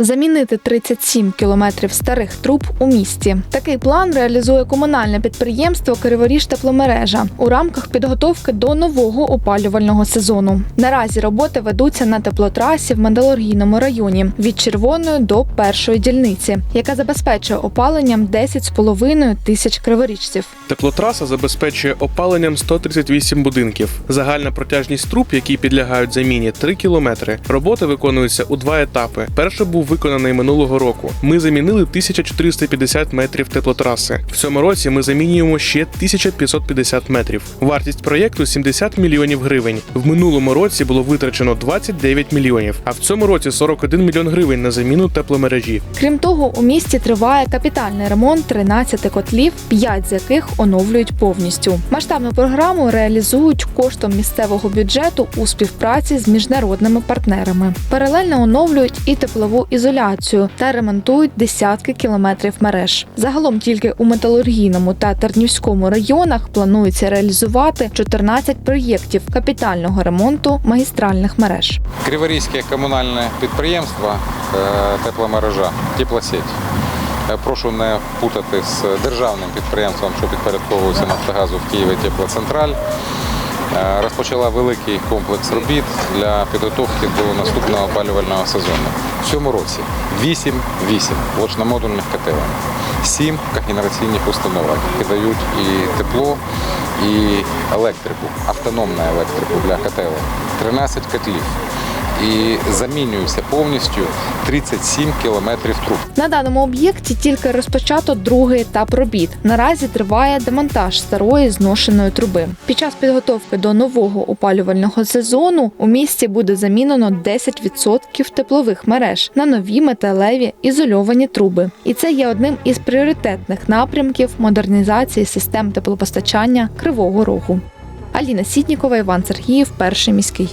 замінити 37 кілометрів старих труб у місті. Такий план реалізує комунальне підприємство Криворіж тепломережа у рамках підготовки до нового опалювального сезону. Наразі роботи ведуться на теплотрасі в металургійному районі від червоної до першої дільниці, яка забезпечує опаленням 10,5 тисяч криворіжців. Теплотраса забезпечує опаленням 138 будинків. Загальна протяжність труб, які підлягають заміні, 3 кілометри. Роботи виконуються у два етапи. Перший був виконаний минулого року. Ми замінили 1450 метрів теплотраси. В цьому році ми замінюємо ще 1550 метрів. Вартість проєкту 70 мільйонів гривень. В минулому році було витрачено 29 мільйонів, а в цьому році 41 мільйон гривень на заміну тепломережі. Крім того, у місті триває капітальний ремонт 13 котлів, 5 з яких оновлюють повністю. Масштабну програму реалізують коштом місцевого бюджету у співпраці з міжнародними партнерами. Паралельно оновлюють і теплову ізоляцію та ремонтують десятки кілометрів мереж. Загалом тільки у металургійному та Тернівському районах планується реалізувати 14 проєктів капітального ремонту магістральних мереж. Криворізьке комунальне підприємство е, тепломережа Теплосеть. Е, Прошу не путати з державним підприємством, що підпорядковується Нафтогазу в Києві Теплоцентраль. Е, Розпочала великий комплекс робіт для підготовки до наступного опалювального сезону. В цьому році 8 8 блочно-модульних котелень, 7 когенераційних установок, які дають і тепло, і електрику, автономну електрику для котелень, 13 котлів. І замінюється повністю 37 кілометрів труб. На даному об'єкті тільки розпочато другий етап робіт. Наразі триває демонтаж старої зношеної труби. Під час підготовки до нового опалювального сезону у місті буде замінено 10% теплових мереж на нові металеві ізольовані труби. І це є одним із пріоритетних напрямків модернізації систем теплопостачання Кривого Рогу. Аліна Сітнікова, Іван Сергіїв, перший міський.